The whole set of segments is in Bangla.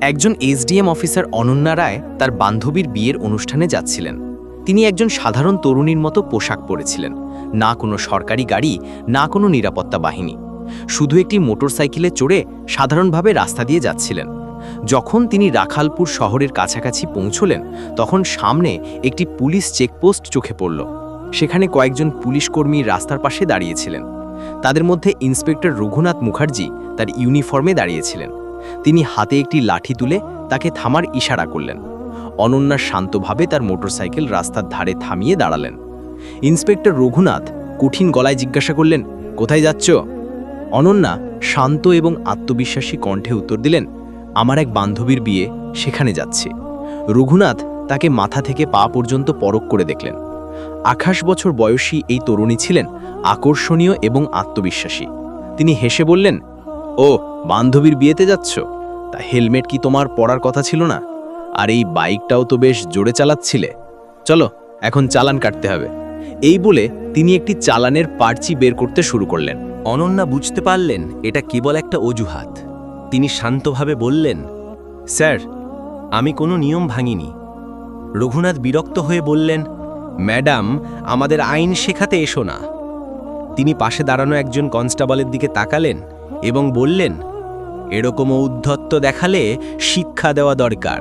একজন এসডিএম অফিসার অনন্যা রায় তার বান্ধবীর বিয়ের অনুষ্ঠানে যাচ্ছিলেন। তিনি একজন সাধারণ তরুণীর মতো পোশাক পরেছিলেন, না কোনো সরকারি গাড়ি, না কোনো নিরাপত্তা বাহিনী। শুধু একটি মোটরসাইকেলে চড়ে সাধারণভাবে রাস্তা দিয়ে যাচ্ছিলেন। যখন তিনি রাখালপুর শহরের কাছাকাছি পৌঁছলেন, তখন সামনে একটি পুলিশ চেকপোস্ট চোখে পড়ল। সেখানে কয়েকজন পুলিশ কর্মী রাস্তার পাশে দাঁড়িয়েছিলেন। তাদের মধ্যে ইন্সপেক্টর রঘুনাথ মুখার্জি তার ইউনিফর্মে দাঁড়িয়েছিলেন। তিনি হাতে একটি লাঠি তুলে তাকে থামার ইশারা করলেন। অনন্যা শান্তভাবে তার মোটরসাইকেল রাস্তার ধারে থামিয়ে দাঁড়ালেন। ইন্সপেক্টর রঘুনাথ কঠিন গলায় জিজ্ঞাসা করলেন, কোথায় যাচ্ছ? অনন্যা শান্ত এবং আত্মবিশ্বাসী কণ্ঠে উত্তর দিলেন, আমার এক বান্ধবীর বিয়ে, সেখানে যাচ্ছে। রঘুনাথ তাকে মাথা থেকে পা পর্যন্ত পরক করে দেখলেন। আঠাশ বছর বয়সী এই তরুণী ছিলেন আকর্ষণীয় এবং আত্মবিশ্বাসী। তিনি হেসে বললেন ও, বান্ধবীর বিয়েতে যাচ্ছ? তা হেলমেট কি তোমার পরার কথা ছিল না? আর এই বাইকটাও তো বেশ জোরে চালাচ্ছিলে। চলো, এখন চালান কাটতে হবে। এই বলে তিনি একটি চালানের পার্চি বের করতে শুরু করলেন। অনন্যা বুঝতে পারলেন এটা কেবল একটা অজুহাত। তিনি শান্তভাবে বললেন, স্যার, আমি কোনো নিয়ম ভাঙিনি। রঘুনাথ বিরক্ত হয়ে বললেন, ম্যাডাম, আমাদের আইন শেখাতে এসো না। তিনি পাশে দাঁড়ানো একজন কনস্টেবলের দিকে তাকালেন। এবং বললেন এরকম ঔদ্ধত্য দেখালে শিক্ষা দেওয়া দরকার।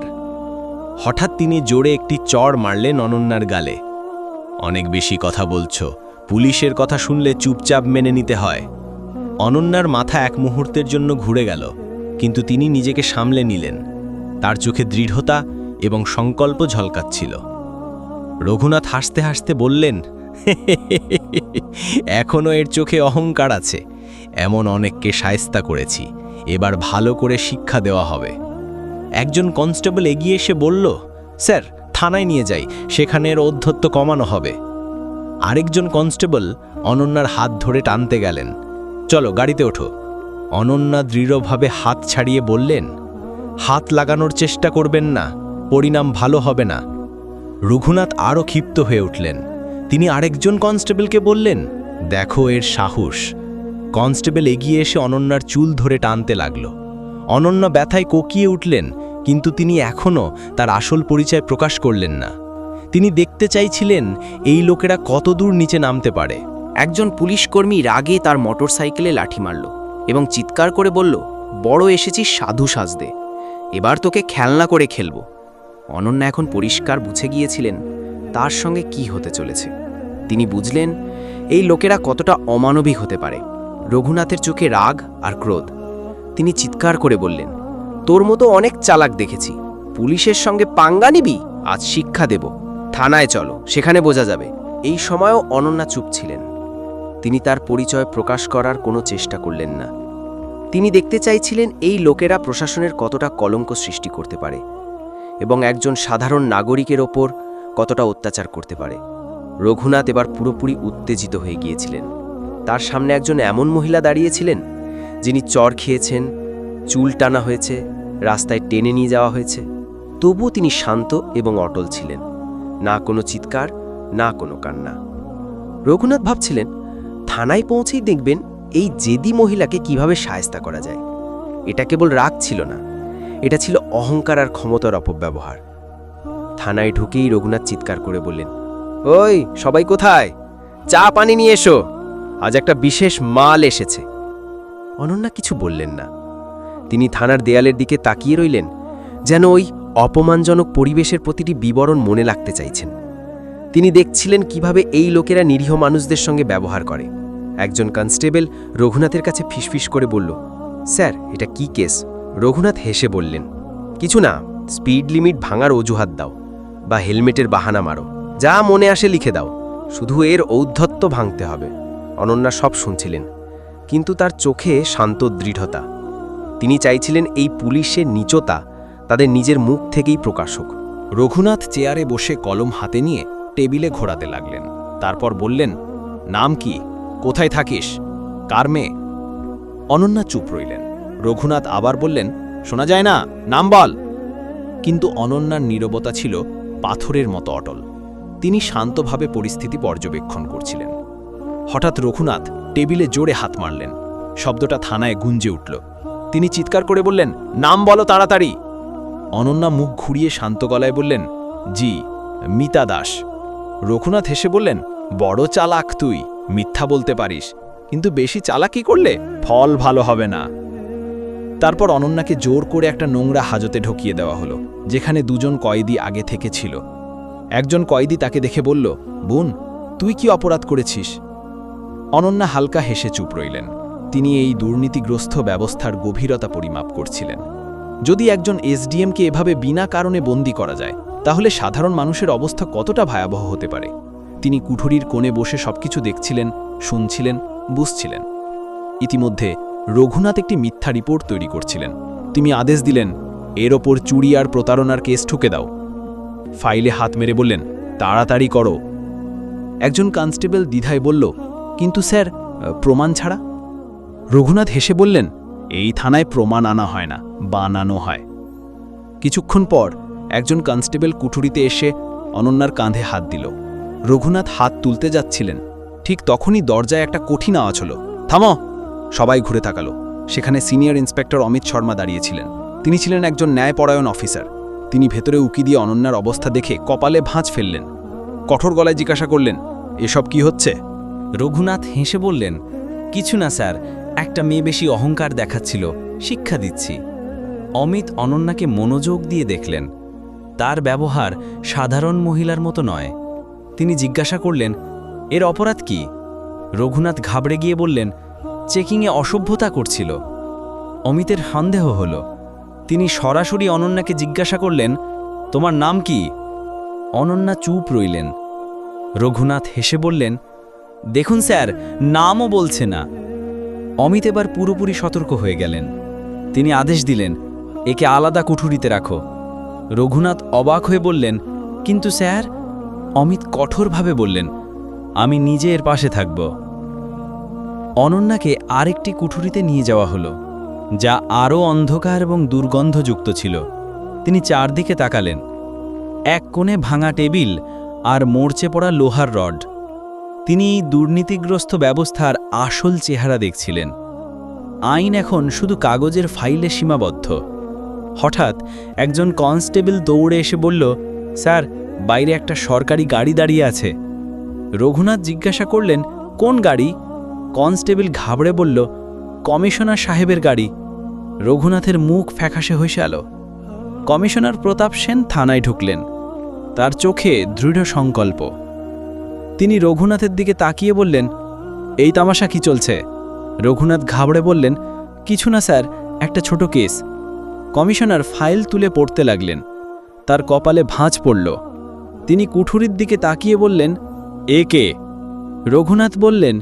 হঠাৎ তিনি জোরে একটি চড় মারলেন অনন্যার গালে। অনেক বেশি কথা বলছো, পুলিশের কথা শুনলে চুপচাপ মেনে নিতে হয়। অনন্যার মাথা এক মুহূর্তের জন্য ঘুরে গেল, কিন্তু তিনি নিজেকে সামলে নিলেন। তার চোখে দৃঢ়তা এবং সংকল্প ঝলকাচ্ছিল। রঘুনাথ হাসতে হাসতে বললেন এখনও এর চোখে অহংকার আছে। এমন অনেককে সায়স্তা করেছি, এবার ভালো করে শিক্ষা দেওয়া হবে। একজন কনস্টেবল এগিয়ে এসে বলল, স্যার, থানায় নিয়ে যাই, সেখানে এর অধ্যত্ব কমানো হবে। আরেকজন কনস্টেবল অনন্যার হাত ধরে টানতে গেলেন, চলো, গাড়িতে ওঠো। অনন্যা দৃঢ়ভাবে হাত ছাড়িয়ে বললেন, হাত লাগানোর চেষ্টা করবেন না, পরিণাম ভালো হবে না। রঘুনাথ আরও ক্ষিপ্ত হয়ে উঠলেন, তিনি আরেকজন কনস্টেবলকে বললেন, দেখো এর সাহস। কনস্টেবল এগিয়ে এসে অনন্যার চুল ধরে টানতে লাগল। অনন্য ব্যথায় কোকিয়ে উঠলেন, কিন্তু তিনি এখনও তার আসল পরিচয় প্রকাশ করলেন না। তিনি দেখতে চাইছিলেন, এই লোকেরা কত দূর নিচে নামতে পারে। একজন পুলিশ কর্মী রাগে তার মোটর সাইকেলে লাঠি মারল এবং চিৎকার করে বলল, বড় এসেছি সাধু সাজদে এবার তোকে খেলনা করে খেলব। অনন্যা এখন পরিষ্কার বুঝে গিয়েছিলেন তার সঙ্গে কি হতে চলেছে। তিনি বুঝলেন, এই লোকেরা কতটা অমানবিক হতে পারে। রঘুনাথের চোখে রাগ আর ক্রোধ। তিনি চিৎকার করে বললেন, তোর মতো অনেক চালাক দেখেছি। পুলিশের সঙ্গে পাঙ্গা নিবি? আজ শিক্ষা দেব। থানায় চলো, সেখানে বোঝা যাবে। এই সময়ও অনন্যা চুপ ছিলেন। তিনি তার পরিচয় প্রকাশ করার কোনো চেষ্টা করলেন না। তিনি দেখতে চাইছিলেন এই লোকেরা প্রশাসনের কতটা কলঙ্ক সৃষ্টি করতে পারে এবং একজন সাধারণ নাগরিকের ওপর কতটা অত্যাচার করতে পারে। রঘুনাথ এবার পুরোপুরি উত্তেজিত হয়ে গিয়েছিলেন। তার সামনে একজন এমন মহিলা দাঁড়িয়েছিলেন, যিনি চর খেয়েছেন, চুল টানা হয়েছে, রাস্তায় টেনে নিয়ে যাওয়া হয়েছে। তবুও তিনি শান্ত এবং অটল ছিলেন। না কোনো চিৎকার, না কোনো কান্না। রঘুনাথ ভাবছিলেন, থানায় পৌঁছেই দেখবেন এই জেদি মহিলাকে কীভাবে সায়স্তা করা যায়। এটা কেবল রাগ ছিল না, এটা ছিল অহংকার আর ক্ষমতার অপব্যবহার। থানায় ঢুকেই রঘুনাথ চিৎকার করে বললেন, ওই, সবাই কোথায়? চা পানি নিয়ে এসো। আজ একটা বিশেষ মাল এসেছে। অনন্যা কিছু বললেন না। তিনি থানার দেয়ালের দিকে তাকিয়ে রইলেন, যেন ওই অপমানজনক পরিবেশের প্রতিটি বিবরণ মনে লাগতে চাইছেন। তিনি দেখছিলেন কীভাবে এই লোকেরা নিরীহ মানুষদের সঙ্গে ব্যবহার করে। একজন কনস্টেবল রঘুনাথের কাছে ফিসফিস করে বলল, স্যার, এটা কি কেস? রঘুনাথ হেসে বললেন, কিছু না, স্পিড লিমিট ভাঙার অজুহাত দাও বা হেলমেটের বাহানা মারো। যা মনে আসে লিখে দাও। শুধু এর ঔদ্ধত্য ভাঙতে হবে। অনন্যা সব শুনছিলেন, কিন্তু তার চোখে শান্ত দৃঢ়তা। তিনি চাইছিলেন এই পুলিশের নিচতা তাদের নিজের মুখ থেকেই প্রকাশ হোক। রঘুনাথ চেয়ারে বসে কলম হাতে নিয়ে টেবিলে ঘোরাতে লাগলেন। তারপর বললেন, নাম কি? কোথায় থাকিস? কার মেয়ে? অনন্যা চুপ রইলেন। রঘুনাথ আবার বললেন, শোনা যায় না, নাম বল। কিন্তু অনন্যার নীরবতা ছিল পাথরের মতো অটল। তিনি শান্তভাবে পরিস্থিতি পর্যবেক্ষণ করছিলেন। হঠাৎ রঘুনাথ টেবিলে জোরে হাত মারলেন। শব্দটা থানায় গুঞ্জে উঠল। তিনি চিৎকার করে বললেন, নাম বলো তাড়াতাড়ি! অনন্যা মুখ ঘুরিয়ে শান্ত গলায় বললেন, জি, মিতা দাস। রঘুনাথ হেসে বললেন, বড় চালাক তুই, মিথ্যা বলতে পারিস, কিন্তু বেশি চালাকি করলে ফল ভালো হবে না। তারপর অনন্যাকে জোর করে একটা নোংরা হাজতে ঢুকিয়ে দেওয়া হলো, যেখানে দুজন কয়েদি আগে থেকে ছিল। একজন কয়েদি তাকে দেখে বলল, বোন, তুই কি অপরাধ করেছিস? অনন্যা হালকা হেসে চুপ রইলেন। তিনি এই দুর্নীতিগ্রস্ত ব্যবস্থার গভীরতা পরিমাপ করছিলেন। যদি একজন এসডিএমকে এভাবে বিনা কারণে বন্দি করা যায়, তাহলে সাধারণ মানুষের অবস্থা কতটা ভয়াবহ হতে পারে? তিনি কুঠুরির কোণে বসে সবকিছু দেখছিলেন, শুনছিলেন, বুঝছিলেন। ইতিমধ্যে রঘুনাথ একটি মিথ্যা রিপোর্ট তৈরি করছিলেন। তিনি আদেশ দিলেন, এর ওপর চুরি আর প্রতারণার কেস ঠুকে দাও। ফাইলে হাত মেরে বললেন, তাড়াতাড়ি করো। একজন কনস্টেবল দ্বিধায় বলল কিন্তু স্যার প্রমাণ ছাড়া? রঘুনাথ হেসে বললেন, এই থানায় প্রমাণ আনা হয় না, বানানো হয়। কিছুক্ষণ পর একজন কনস্টেবল কুঠুরিতে এসে অনন্যার কাঁধে হাত দিল। রঘুনাথ হাত তুলতে যাচ্ছিলেন। ঠিক তখনই দরজায় একটা কঠিন আওয়াজ হলো। থামো! সবাই ঘুরে তাকালো। সেখানে সিনিয়র ইন্সপেক্টর অমিত শর্মা দাঁড়িয়েছিলেন। তিনি ছিলেন একজন ন্যায়পরায়ণ অফিসার। তিনি ভেতরে উকি দিয়ে অনন্যার অবস্থা দেখে কপালে ভাঁজ ফেললেন। কঠোর গলায় জিজ্ঞাসা করলেন, এসব কি হচ্ছে? রঘুনাথ হেসে বললেন, কিছু না স্যার, একটা মেয়ে বেশি অহংকার দেখাচ্ছিল, শিক্ষা দিচ্ছি। অমিত অনন্যাকে মনোযোগ দিয়ে দেখলেন। তার ব্যবহার সাধারণ মহিলার মতো নয়। তিনি জিজ্ঞাসা করলেন, এর অপরাধ কি? রঘুনাথ ঘাবড়ে গিয়ে বললেন, চেকিংয়ে অসভ্যতা করছিল। অমিতের সন্দেহ হল। তিনি সরাসরি অনন্যাকে জিজ্ঞাসা করলেন, তোমার নাম কি? অনন্যা চুপ রইলেন। রঘুনাথ হেসে বললেন দেখুন স্যার, নামও বলছে না। অমিত এবার পুরোপুরি সতর্ক হয়ে গেলেন। তিনি আদেশ দিলেন, একে আলাদা কুঠুরিতে রাখো। রঘুনাথ অবাক হয়ে বললেন, কিন্তু স্যার, অমিত কঠোরভাবে বললেন, আমি নিজে এর পাশে থাকব। অনন্যাকে আরেকটি কুঠুরিতে নিয়ে যাওয়া হলো, যা আরও অন্ধকার এবং দুর্গন্ধযুক্ত ছিল। তিনি চারদিকে তাকালেন। এক কোণে ভাঙা টেবিল আর মরচে পড়া লোহার রড। তিনি দুর্নীতিগ্রস্ত ব্যবস্থার আসল চেহারা দেখছিলেন। আইন এখন শুধু কাগজের ফাইলে সীমাবদ্ধ। হঠাৎ একজন কনস্টেবল দৌড়ে এসে বলল, স্যার, বাইরে একটা সরকারি গাড়ি দাঁড়িয়ে আছে। রঘুনাথ জিজ্ঞাসা করলেন, কোন গাড়ি? কনস্টেবল ঘাবড়ে বলল, কমিশনার সাহেবের গাড়ি। রঘুনাথের মুখ ফ্যাকাশে হয়ে আলো। কমিশনার প্রতাপ সেন থানায় ঢুকলেন। তার চোখে দৃঢ় সংকল্প। তিনি রঘুনাথের দিকে তাকিয়ে বললেন, এই তামাশা কি চলছে? রঘুনাথ ঘাবড়ে বললেন, কিছু না স্যার, একটা ছোট কেস। কমিশনার ফাইল তুলে পড়তে লাগলেন। তার কপালে ভাঁজ পড়ল। তিনি কুঠুরির দিকে তাকিয়ে বললেন, এ কে? রঘুনাথ বললেন,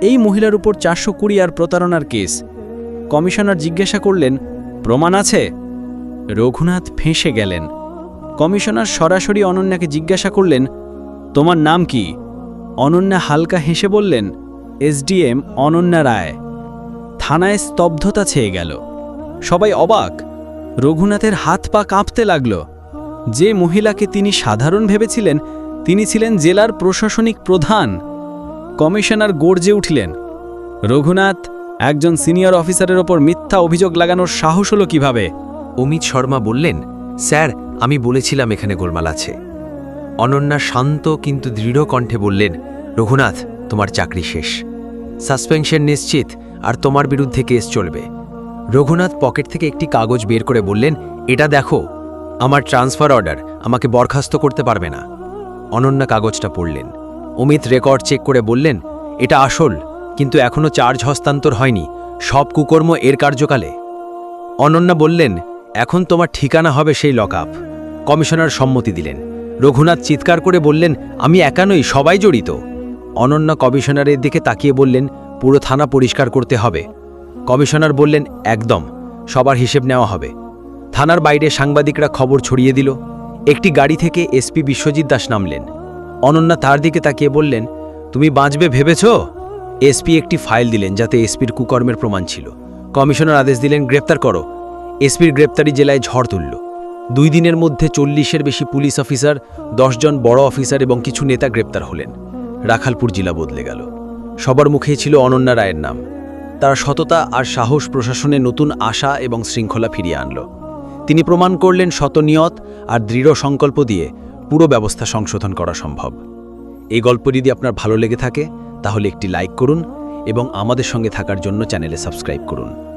এই মহিলার উপর চারশো কুড়ি আর প্রতারণার কেস। কমিশনার জিজ্ঞাসা করলেন, প্রমাণ আছে? রঘুনাথ ফেঁসে গেলেন। কমিশনার সরাসরি অনন্যাকে জিজ্ঞাসা করলেন, তোমার নাম কি? অনন্যা হালকা হেসে বললেন, এসডিএম অনন্যা রায়। থানায় স্তব্ধতা ছেয়ে গেল। সবাই অবাক। রঘুনাথের হাত পা কাঁপতে লাগল। যে মহিলাকে তিনি সাধারণ ভেবেছিলেন, তিনি ছিলেন জেলার প্রশাসনিক প্রধান। কমিশনার গর্জে উঠিলেন, রঘুনাথ, একজন সিনিয়র অফিসারের ওপর মিথ্যা অভিযোগ লাগানোর সাহস হলো কীভাবে? অমিত শর্মা বললেন, স্যার, আমি বলেছিলাম এখানে গোলমাল আছে। অনন্যা শান্ত কিন্তু দৃঢ় কণ্ঠে বললেন, রঘুনাথ, তোমার চাকরি শেষ। সাসপেনশন নিশ্চিত, আর তোমার বিরুদ্ধে কেস চলবে। রঘুনাথ পকেট থেকে একটি কাগজ বের করে বললেন, এটা দেখো, আমার ট্রান্সফার অর্ডার, আমাকে বরখাস্ত করতে পারবে না। অনন্যা কাগজটা পড়লেন। অমিত রেকর্ড চেক করে বললেন, এটা আসল, কিন্তু এখনও চার্জ হস্তান্তর হয়নি, সব কুকর্ম এর কার্যকালে। অনন্যা বললেন, এখন তোমার ঠিকানা হবে সেই লকআপ। কমিশনার সম্মতি দিলেন। রঘুনাথ চিৎকার করে বললেন, আমি একা নই, সবাই জড়িত। অনন্যা কমিশনারের দিকে তাকিয়ে বললেন, পুরো থানা পরিষ্কার করতে হবে। কমিশনার বললেন, একদম, সবার হিসেব নেওয়া হবে। থানার বাইরে সাংবাদিকরা খবর ছড়িয়ে দিল। একটি গাড়ি থেকে এসপি বিশ্বজিৎ দাস নামলেন। অনন্যা তার দিকে তাকিয়ে বললেন, তুমি বাঁচবে ভেবেছ? এসপি একটি ফাইল দিলেন, যাতে এসপির কুকর্মের প্রমাণ ছিল। কমিশনার আদেশ দিলেন, গ্রেপ্তার করো। এসপির গ্রেপ্তারি জেলায় ঝড় তুলল। দুই দিনের মধ্যে চল্লিশের বেশি পুলিশ অফিসার, দশজন বড় অফিসার এবং কিছু নেতা গ্রেপ্তার হলেন। রাখালপুর জেলা বদলে গেল। সবার মুখেই ছিল অনন্যা রায়ের নাম। তারা সততা আর সাহস প্রশাসনে নতুন আশা এবং শৃঙ্খলা ফিরিয়ে আনল। তিনি প্রমাণ করলেন শতনিয়ত আর দৃঢ় সংকল্প দিয়ে পুরো ব্যবস্থা সংশোধন করা সম্ভব। এই গল্প যদি আপনার ভালো লেগে থাকে, তাহলে একটি লাইক করুন এবং আমাদের সঙ্গে থাকার জন্য চ্যানেলে সাবস্ক্রাইব করুন।